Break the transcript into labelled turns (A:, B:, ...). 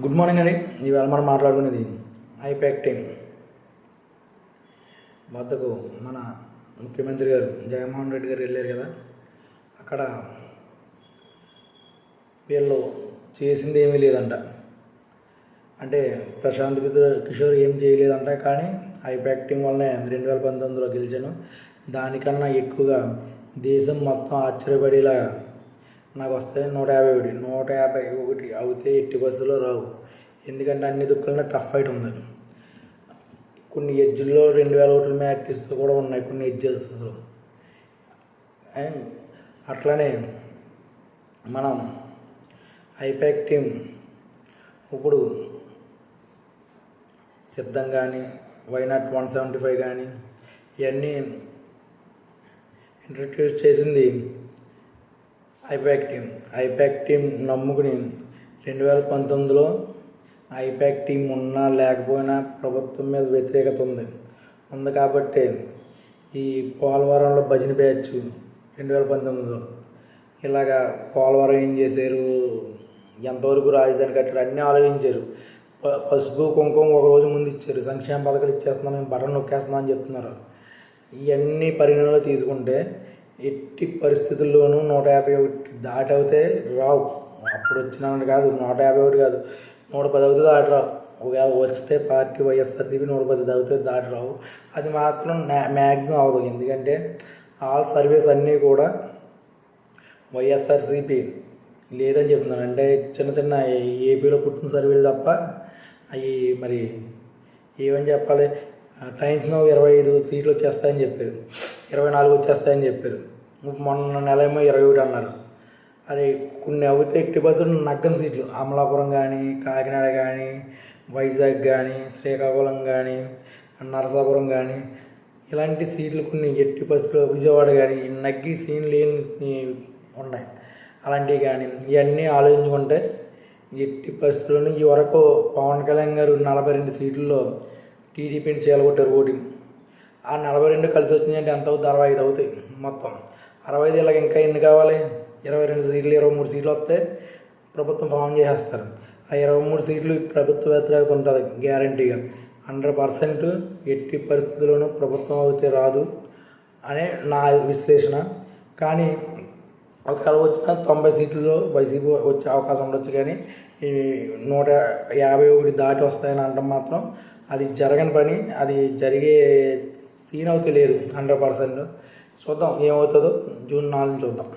A: Good morning అండి. ఇవాళ మనం మాట్లాడుకునేది ఐపాక్టింగ్ వద్దకు మన ముఖ్యమంత్రి గారు జగన్మోహన్ రెడ్డి గారు వెళ్ళారు కదా. అక్కడ వీళ్ళు చేసింది ఏమీ లేదంట. అంటే ప్రశాంత్ కిషోర్ కిషోర్ ఏం చేయలేదంట కానీ ఐపాక్టింగ్ వల్లనే రెండు వేల పంతొమ్మిదిలో గెలిచాను. దానికన్నా ఎక్కువగా దేశం మొత్తం ఆశ్చర్యపడేలా నాకు వస్తాయి నూట యాభై ఒకటి నూట యాభై ఒకటి అవుతే ఎట్టి బస్సులో రావు. ఎందుకంటే అన్ని దుక్కులనే టఫ్ ఫైట్ ఉంది కొన్ని ఎడ్జ్ల్లో రెండు వేల ఓట్ల మ్యాట్రిస్ కూడా ఉన్నాయి కొన్ని ఎడ్జెస్లో. అండ్ అట్లనే మనం ఐపాక్ టీం ఇప్పుడు సిద్ధం కానీ వైనాట్ వన్ సెవెంటీ ఫైవ్ కానీ ఇవన్నీ ఇంట్రడ్యూస్ చేసింది ఐపాక్ టీం. ఐపాక్ టీం నమ్ముకుని రెండు వేల పంతొమ్మిదిలో ఐపాక్ టీం ఉన్నా లేకపోయినా ప్రభుత్వం మీద వ్యతిరేకత ఉంది. ఉంది కాబట్టి ఈ పోలవరంలో భజన బ్యాచ్ రెండు వేల పంతొమ్మిదిలో. ఇలాగా పోలవరం ఏం చేశారు? ఎంతవరకు రాజధాని కట్టారు? అన్నీ ఆలోచించారు. ప- పసుపు కుంకుమ ఒక రోజు ముందు ఇచ్చారు. సంక్షేమ పథకాలు ఇచ్చేస్తున్నాం మేము బటన్ నొక్కేస్తున్నాం అని చెప్తున్నారు. ఇవన్నీ పరిగణనలో తీసుకుంటే ఎట్టి పరిస్థితుల్లోనూ నూట యాభై ఒకటి దాటి అవుతే రావు. అప్పుడు వచ్చినామని కాదు నూట యాభై ఒకటి కాదు. నూట పది అవుతే దాటి రావు ఒకవేళ వస్తే పార్టీ వైఎస్ఆర్సీపీ నూట పది అవుతే దాటి రావు అది మాత్రం మ్యాక్సిమం అవ్వదు. ఎందుకంటే ఆల్ సర్వీస్ అన్నీ కూడా వైఎస్ఆర్సీపీ లేదని చెప్తున్నారు. అంటే చిన్న చిన్న ఏపీలో పుట్టిన సర్వేలు తప్ప అవి మరి ఏమని చెప్పాలి? ట్రైన్స్లో ఇరవై ఐదు సీట్లు వచ్చేస్తాయని చెప్పారు. ఇరవై నాలుగు వచ్చేస్తాయని చెప్పారు. మొన్న నెల ఏమో ఇరవై ఒకటి అన్నారు. అది కొన్ని అవుతే ఎట్టి బదులు నగ్గం సీట్లు. అమలాపురం కానీ కాకినాడ కానీ వైజాగ్ కానీ శ్రీకాకుళం కానీ నరసాపురం కానీ ఇలాంటి సీట్లు కొన్ని ఎట్టి బస్సులు విజయవాడ కానీ నగ్గి సీన్ లేని ఉన్నాయి. అలాంటివి కానీ ఇవన్నీ ఆలోచించుకుంటే ఎట్టి పరిస్థితుల్లోనూ ఈ వరకు పవన్ కళ్యాణ్ గారు నలభై రెండు సీట్లలో టీడీపీని చేయగొట్టారు ఓటింగ్. ఆ నలభై రెండు కలిసి వచ్చిందంటే ఎంత అవుతుంది అరవై ఐదు అవుతాయి మొత్తం. అరవై ఐదు ఇలాగ ఇంకా ఎన్ని కావాలి? ఇరవై రెండు సీట్లు ఇరవై మూడు సీట్లు వస్తే ప్రభుత్వం ఫామ్ చేసేస్తారు. ఆ ఇరవై మూడు సీట్లు ప్రభుత్వ వ్యతిరేకత ఉంటుంది గ్యారంటీగా. హండ్రెడ్ పర్సెంట్ ఎట్టి పరిస్థితుల్లోనూ ప్రభుత్వం అయితే రాదు అనే నా విశ్లేషణ. కానీ ఒకవేళ వచ్చిన తొంభై సీట్లలో వైసీపీ వచ్చే అవకాశం ఉండొచ్చు కానీ ఈ నూట యాభై ఒకటి దాటి వస్తాయని అనడం మాత్రం అది జరగని పని అది జరిగే సీన్ అవుతే లేదు హండ్రెడ్ పర్సెంట్. చూద్దాం ఏమవుతుందో జూన్ నాలుగు చూద్దాం.